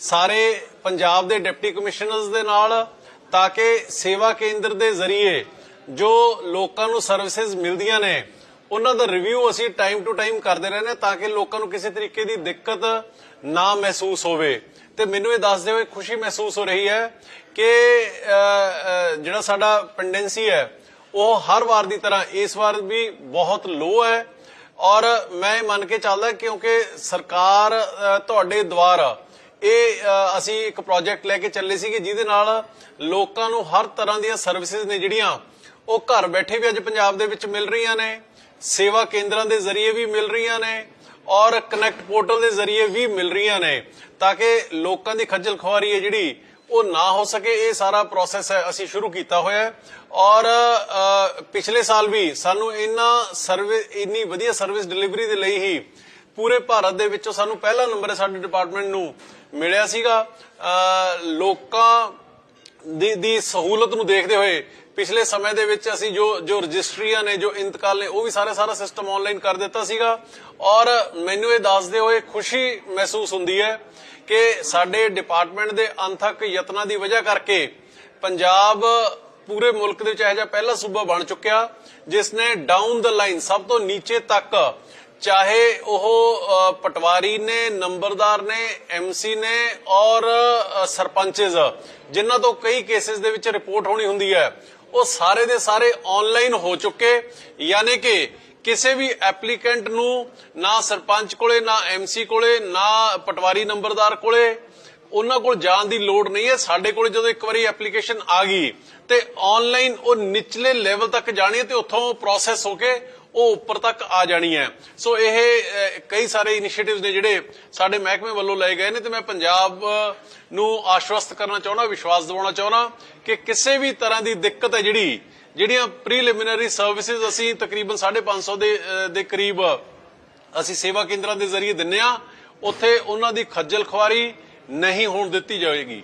ਸਾਰੇ ਪੰਜਾਬ ਦੇ deputy commissioners ਦੇ ਨਾਲ ਤਾਂ ਕਿ ਸੇਵਾ ਕੇਂਦਰ ਦੇ ਜ਼ਰੀਏ ਜੋ ਲੋਕਾਂ ਨੂੰ ਸਰਵਿਸਿਜ਼ ਮਿਲਦੀਆਂ ਨੇ, ਉਹਨਾਂ ਦਾ ਰਿਵਿਊ ਅਸੀਂ ਟਾਈਮ ਟੂ ਟਾਈਮ ਕਰਦੇ ਰਹਿੰਦੇ ਹਾਂ ਤਾਂ ਕਿ ਲੋਕਾਂ ਨੂੰ ਕਿਸੇ ਤਰੀਕੇ ਦੀ ਦਿੱਕਤ ਨਾ ਮਹਿਸੂਸ ਹੋਵੇ। ਤੇ ਮੈਨੂੰ ਇਹ ਦੱਸਦੇ ਹੋਏ ਖੁਸ਼ੀ ਮਹਿਸੂਸ ਹੋ ਰਹੀ ਹੈ ਕਿ ਜਿਹੜਾ ਸਾਡਾ ਪੈਂਡੈਂਸੀ ਹੈ, ਉਹ ਹਰ ਵਾਰ ਦੀ ਤਰ੍ਹਾਂ ਇਸ ਵਾਰ ਵੀ ਬਹੁਤ ਲੋ ਹੈ ਔਰ ਮੈਂ ਇਹ ਮੰਨ ਕੇ ਚੱਲਦਾ ਕਿਉਂਕਿ ਸਰਕਾਰ ਤੁਹਾਡੇ ਦੁਆਰਾ ਇਹ ਅਸੀਂ ਇੱਕ ਪ੍ਰੋਜੈਕਟ ਲੈ ਕੇ ਚੱਲੇ ਸੀਗੇ, ਜਿਹਦੇ ਨਾਲ ਲੋਕਾਂ ਨੂੰ ਹਰ ਤਰ੍ਹਾਂ ਦੀਆਂ ਸਰਵਿਸਿਜ਼ ਨੇ ਜਿਹੜੀਆਂ, ਉਹ ਘਰ ਬੈਠੇ ਵੀ ਅੱਜ ਪੰਜਾਬ ਦੇ ਵਿੱਚ ਮਿਲ ਰਹੀਆਂ ਨੇ, ਸੇਵਾ ਕੇਂਦਰਾਂ ਦੇ ਜ਼ਰੀਏ ਵੀ ਮਿਲ ਰਹੀਆਂ ਨੇ, ਔਰ ਕਨੈਕਟ ਪੋਰਟਲ ਦੇ ਜ਼ਰੀਏ ਵੀ ਮਿਲ ਰਹੀਆਂ ਨੇ, ਤਾਂ ਕਿ ਲੋਕਾਂ ਦੀ ਖੱਜਲ ਖੁਆਰੀ ਹੈ ਜਿਹੜੀ, ਉਹ ਨਾ ਹੋ ਸਕੇ, ਇਹ ਸਾਰਾ ਪ੍ਰੋਸੈਸ ਹੈ, ਅਸੀਂ ਸ਼ੁਰੂ ਕੀਤਾ ਹੋਇਆ ਹੈ, ਔਰ ਪਿਛਲੇ ਸਾਲ ਵੀ ਸਾਨੂੰ ਇੰਨਾ ਸਰਵਿਸ ਇੰਨੀ ਵਧੀਆ ਸਰਵਿਸ ਡਿਲੀਵਰੀ ਦੇ ਲਈ ਹੀ ਪੂਰੇ ਭਾਰਤ ਦੇ ਵਿੱਚੋਂ ਸਾਨੂੰ ਪਹਿਲਾ ਨੰਬਰ ਸਾਡੇ ਡਿਪਾਰਟਮੈਂਟ ਨੂੰ ਮਿਲਿਆ ਸੀਗਾ। ਲੋਕਾਂ ਦੀ ਦੀ ਸਹੂਲਤ ਨੂੰ ਦੇਖਦੇ ਹੋਏ ਪਿਛਲੇ ਸਮੇਂ ਦੇ ਵਿੱਚ ਅਸੀਂ ਜੋ ਜੋ ਰਜਿਸਟਰੀਆਂ ਨੇ, ਜੋ ਇੰਤਕਾਲ ਨੇ, ਉਹ ਵੀ ਸਾਰੇ ਸਾਰਾ ਸਿਸਟਮ ਆਨਲਾਈਨ ਕਰ ਦਿੱਤਾ ਸੀਗਾ। ਔਰ ਮੈਨੂੰ ਇਹ ਦੱਸਦੇ ਹੋਏ ਖੁਸ਼ੀ ਮਹਿਸੂਸ ਹੁੰਦੀ ਹੈ ਕਿ ਸਾਡੇ ਡਿਪਾਰਟਮੈਂਟ ਦੇ ਅੰਥਕ ਯਤਨਾਂ ਦੀ ਵਜ੍ਹਾ ਕਰਕੇ ਪੰਜਾਬ ਪੂਰੇ ਮੁਲਕ ਦੇ ਵਿੱਚ ਇਹੋ ਜਿਹਾ ਪਹਿਲਾ ਸੂਬਾ ਬਣ ਚੁੱਕਿਆ, ਜਿਸ ਨੇ ਡਾਊਨ ਦ ਲਾਈਨ ਸਭ ਤੋਂ ਨੀਚੇ ਤੱਕ ਚਾਹੇ ਉਹ ਪਟਵਾਰੀ ਨੇ ਨੰਬਰਦਾਰ ਨੇ ਐਮਸੀ ਨੇ ਔਰ ਅ, ਸਰਪੰਚਸ ਜਿਨ੍ਹਾਂ ਤੋਂ ਕਈ ਕੇਸਿਸ ਦੇ ਵਿੱਚ ਰਿਪੋਰਟ ਹੋਣੀ ਹੁੰਦੀ ਹੈ ਉਹ ਸਾਰੇ ਦੇ ਸਾਰੇ ਆਨਲਾਈਨ ਹੋ ਚੁੱਕੇ। ਯਾਨੀ ਕਿ ਕਿਸੇ ਵੀ ਐਪਲੀਕੈਂਟ ਨੂੰ ਨਾ ਸਰਪੰਚ ਕੋਲੇ ਨਾ ਐਮਸੀ ਕੋਲੇ ਨਾ ਪਟਵਾਰੀ ਨੰਬਰਦਾਰ ਕੋਲੇ ਉਹਨਾਂ ਕੋਲ ਜਾਣ ਦੀ ਲੋੜ ਨਹੀਂ ਹੈ। ਸਾਡੇ ਕੋਲ ਜਦੋਂ ਇੱਕ ਵਾਰੀ ਐਪਲੀਕੇਸ਼ਨ ਆ ਗਈ ਤੇ ਆਨਲਾਈਨ ਉਹ ਨਿਚਲੇ ਲੈਵਲ ਤੱਕ ਜਾਣੀ ਤੇ ਉੱਥੋਂ ਪ੍ਰੋਸੈਸ ਹੋ ਕੇ ਉਹ ਉੱਪਰ ਤੱਕ ਆ ਜਾਣੀ ਹੈ। ਸੋ ਇਹ ਕਈ ਸਾਰੇ ਇਨੀਸ਼ੀਏਟਿਵਸ ਨੇ ਜਿਹੜੇ ਸਾਡੇ ਮਹਿਕਮੇ ਵੱਲੋਂ ਲਏ ਗਏ ਨੇ ਤੇ ਮੈਂ ਪੰਜਾਬ ਨੂੰ ਆਸ਼ਵਸਤ ਕਰਨਾ ਚਾਹੁੰਦਾ ਵਿਸ਼ਵਾਸ ਦਿਵਾਉਣਾ ਚਾਹੁੰਦਾ ਕਿ ਕਿਸੇ ਵੀ ਤਰ੍ਹਾਂ ਦੀ ਦਿੱਕਤ ਹੈ ਜਿਹੜੀ ਜਿਹੜੀਆਂ ਪ੍ਰੀਲਿਮਿਨਰੀ ਸਰਵਿਸਿਜ਼ ਅਸੀਂ ਤਕਰੀਬਨ 550 ਦੇ ਅਹ, ਦੇ ਕਰੀਬ ਅਸੀਂ ਸੇਵਾ ਕੇਂਦਰਾਂ ਦੇ ਜ਼ਰੀਏ ਦਿੰਨੇ ਆ ਉੱਥੇ ਉਹਨਾਂ ਦੀ ਖੱਜਲ ਖੁਆਰੀ ਨਹੀਂ ਹੋਣ ਦਿੱਤੀ ਜਾਵੇਗੀ